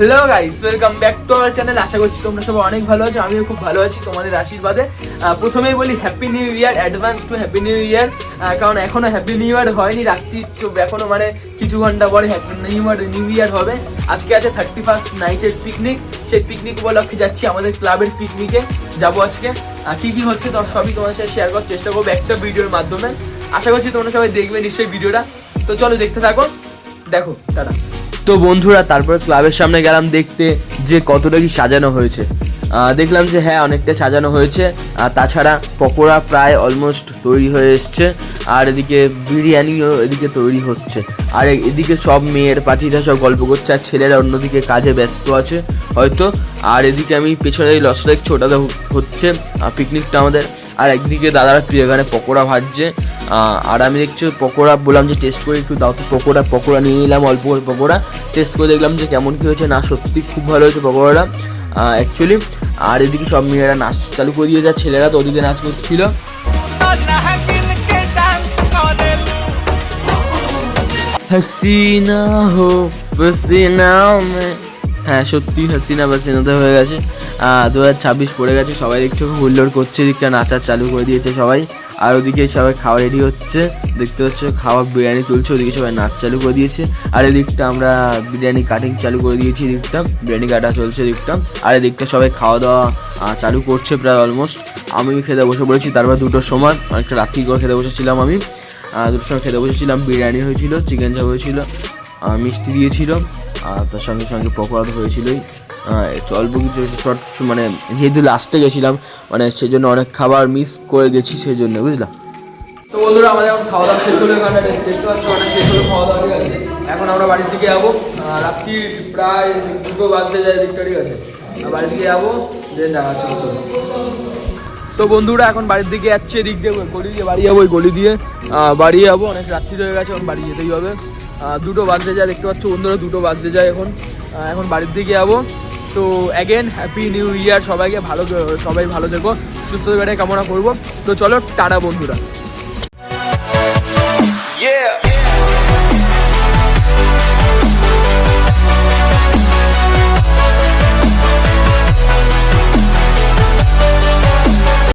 Hello guys welcome back to our channel আশা করছি তোমরা সবাই অনেক ভালো আছো, আমিও খুব ভালো আছি তোমাদের আশীর্বাদে। প্রথমেই বলি happy new year advance to happy new year কারণ এখনও হ্যাপি নিউ ইয়ার হয়নি, রাত্রি চো- এখনও মানে কিছু ঘণ্টা পরে happy new year new year হবে। আজকে আছে থার্টি ফার্স্ট নাইটের পিকনিক সেই পিকনিক উপলক্ষে যাচ্ছি আমাদের ক্লাবের পিকনিকে যাব আজকে। কি কি হচ্ছে তো সবই তোমাদের সাথে শেয়ার করার চেষ্টা করব একটা ভিডিওর মাধ্যমে। আশা করছি তোমরা সবাই দেখবে নিশ্চয়ই ভিডিওটা তো চলো দেখতে থাকো। দেখো টাটা তো বন্ধুরা, তারপরে ক্লাবের সামনে গেলাম দেখতে যে কতটা কি সাজানো হয়েছে। দেখলাম যে হ্যাঁ অনেকটা সাজানো হয়েছে। আর তাছাড়া পকোড়া প্রায় অলমোস্ট তৈরি হয়ে এসছে। আর এদিকে বিরিয়ানিও এদিকে তৈরি হচ্ছে। আর এদিকে সব মেয়ের পার্টিরা সব গল্প করছে, আর ছেলেরা অন্যদিকে কাজে ব্যস্ত আছে হয়তো। আর এদিকে আমি পেছনে লসটা দেখছি হচ্ছে। পিকনিকটা আমাদের আর একদিকে দাদারা প্রিয় এখানে পকোড়া ভাজছে। আর আমি দেখছি পকোড়া, বললাম যে টেস্ট করে একটু দাও তো পকোড়া পকোড়া নিয়ে নিলাম, অল্প করে পকোড়া। টেস্ট করে দেখলাম যে কেমন কী হয়েছে। না, সত্যি খুব ভালো হয়েছে পকোড়াটা। অ্যাকচুয়ালি আর এদিকে সব মেয়েরা নাচ চালু করে দিয়ে যা ছেলেরা তো ওদিকে নাচ করছিল। হাসিনা হো পসিনা মে। হ্যাঁ সত্যি হাসিনা বাসিনাতে হয়ে গেছে। দু হাজার ছাব্বিশ পড়ে গেছে, সবাই দেখছ হুল্লোড় করছে এদিকটা নাচা চালু করে দিয়েছে সবাই। আর ওদিকে সবাই খাওয়া রেডি হচ্ছে, দেখতে পাচ্ছ খাওয়া বিরিয়ানি তুলছে, ওদিকে সবাই নাচ চালু করে দিয়েছে। আর এদিকটা আমরা বিরিয়ানি কাটিং চালু করে দিয়েছি, এদিকটা বিরিয়ানি কাটা চলছে এদিকটা। আর এদিকটা সবাই খাওয়া দাওয়া চালু করছে প্রায় অলমোস্ট আমি খেতে বসে পড়েছি, তারপর দুটোর সময়, অনেকটা রাত্রি করে খেতে বসেছিলাম আমি। দুটোর সময় খেতে বসেছিলাম, বিরিয়ানি হয়েছিল চিকেন চাপ হয়েছিল মিষ্টি দিয়েছিল আর তার সঙ্গে সঙ্গে পকোড়া হয়েছিলই। অল্প কিছু শর্ট মানে যেহেতু লাস্টে গেছিলাম মানে সেজন্য অনেক খাবার মিস করে গেছি সেই জন্য বুঝলাম তো বন্ধুরা, আমাদের এখন খাওয়া দাওয়া শেষ হলো এখানে, দেখতে পাচ্ছ, অনেক শেষ হলো, খাওয়া দাওয়া ঠিক আছে। এখন আমরা বাড়ি থেকে যাব। রাত্রি প্রায় দুটো বাজতে যায় দিকটা ঠিক আছে। আর বাড়ি থেকে যাব দেন হচ্ছে তো বন্ধুরা, এখন বাড়ির দিকে যাচ্ছে, এদিক দিয়ে গলি দিয়ে, বাড়ি যাব ওই গলি দিয়ে। বাড়ি যাব, অনেক রাত্রি হয়ে গেছে, এখন বাড়ি যেতেই হবে। দুটো বাজতে যায়, দেখতে পাচ্ছ বন্ধুরা, দুটো বাজতে যায় এখন। এখন বাড়ির দিকে যাব। তো অ্যাগেন হ্যাপি নিউ ইয়ার সবাইকে, ভালো, সবাই ভালো থেকো, সুস্থ কামনা করব তো চলো, টাটা বন্ধুরা Yeah!